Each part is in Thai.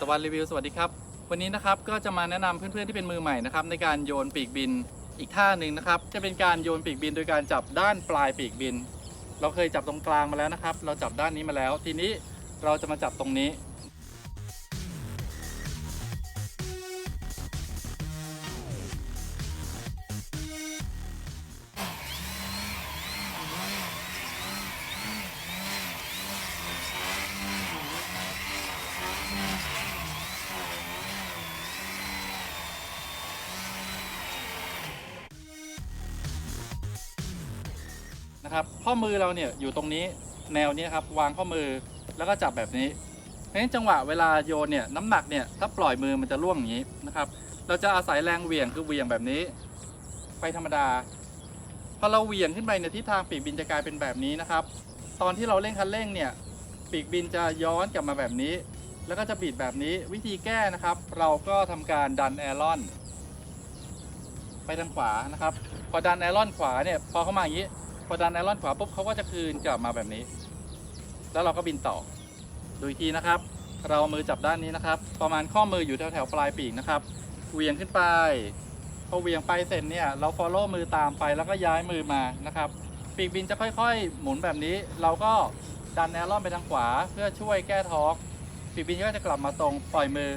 ตะวันรีวิวสวัสดีครับ วันนี้นะครับก็จะมาแนะนำเพื่อนๆที่เป็นมือใหม่นะครับในการโยนปีกบินอีกท่าหนึ่งนะครับ จะเป็นการโยนปีกบินโดยการจับด้านปลายปีกบิน เราเคยจับตรงกลางมาแล้วนะครับ เราจับด้านนี้มาแล้ว ทีนี้เราจะมาจับตรงนี้ นะครับ ข้อมือเราเนี่ยอยู่ตรงนี้แนวนี้ครับวางข้อมือแล้วก็จับแบบนี้เพราะฉะนั้นจังหวะเวลาโยนเนี่ยน้ำหนักเนี่ยถ้าปล่อยมือมันจะร่วงอย่างนี้นะครับ เราจะอาศัยแรงเหวี่ยงคือเหวี่ยงแบบนี้ ไปธรรมดาพอเราเหวี่ยงขึ้นไปในยทิศทางปีกบินจะกลายเป็นแบบนี้นะครับ ตอนที่เราเร่งคันเร่งเนี่ยปีกบินจะย้อนกลับมาแบบนี้ แล้วก็จะบิดแบบนี้วิธีแก้นะครับ เราก็ทำการดันแอรอนไปทางขวานะครับ พอดันแอรอนขวาเนี่ยพอเข้ามาอย่างนี้ พอดันไอรอนขวาปุ๊บเขาก็จะคืนกลับมาแบบนี้ แล้วเราก็บินต่อ ดูอีกทีนะครับ เราเอามือจับด้านนี้นะครับ ประมาณข้อมืออยู่แถวแถวปลายปีกนะครับเวียงขึ้นไปพอเวียงไปเสร็จเนี่ยเรา follow มือตามไปแล้วก็ย้ายมือมานะครับ ปีกบินจะค่อยๆ หมุนแบบนี้ เราก็ดันแอรอนไปทางขวา เพื่อช่วยแก้ทอร์กปีกบินก็จะกลับมาตรงปล่อยมือ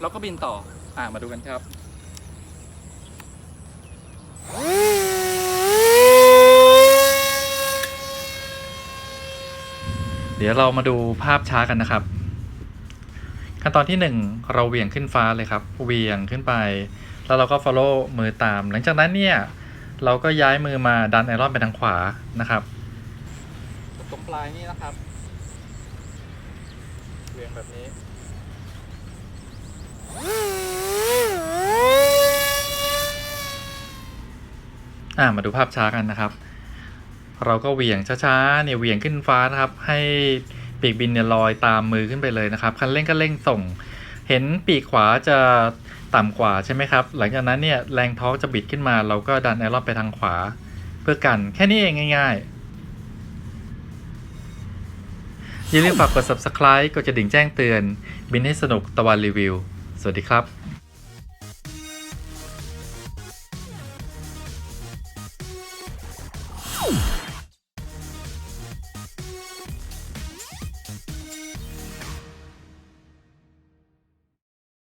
แล้วก็บินต่ออ่ามาดูกันครับ ดี๋ยวเรามาดูภาพช้ากันนะครับ ขั้นตอนที่ 1 เราเหวี่ยงขึ้นฟ้าเลยครับเหวี่ยงขึ้นไป แล้วเราก็ follow มือตาม หลังจากนั้นเนี่ยเราก็ย้ายมือมาดันไอรอนไปทางขวานะครับตรงปลายนี่นะครับเหวี่ยงแบบนี้อ่ามาดูภาพช้ากันนะครับ เราก็เหวี่ยงช้าๆเนี่ยเหวี่ยงขึ้นฟ้านะครับ ให้ปีกบินเนี่ยลอยตามมือขึ้นไปเลยนะครับคันเร่งก็เร่งส่ง เห็นปีกขวาจะต่ำกว่าใช่ไหมครับ หลังจากนั้นเนี่ยแรงท้องจะบิดขึ้นมา เราก็ดันไอร์ลอนไปทางขวา เพื่อกันแค่นี้เองง่ายๆ อย่าลืมฝากกด subscribe กดกระดิ่งแจ้งเตือน บินให้สนุกตะวันรีวิว สวัสดีครับ you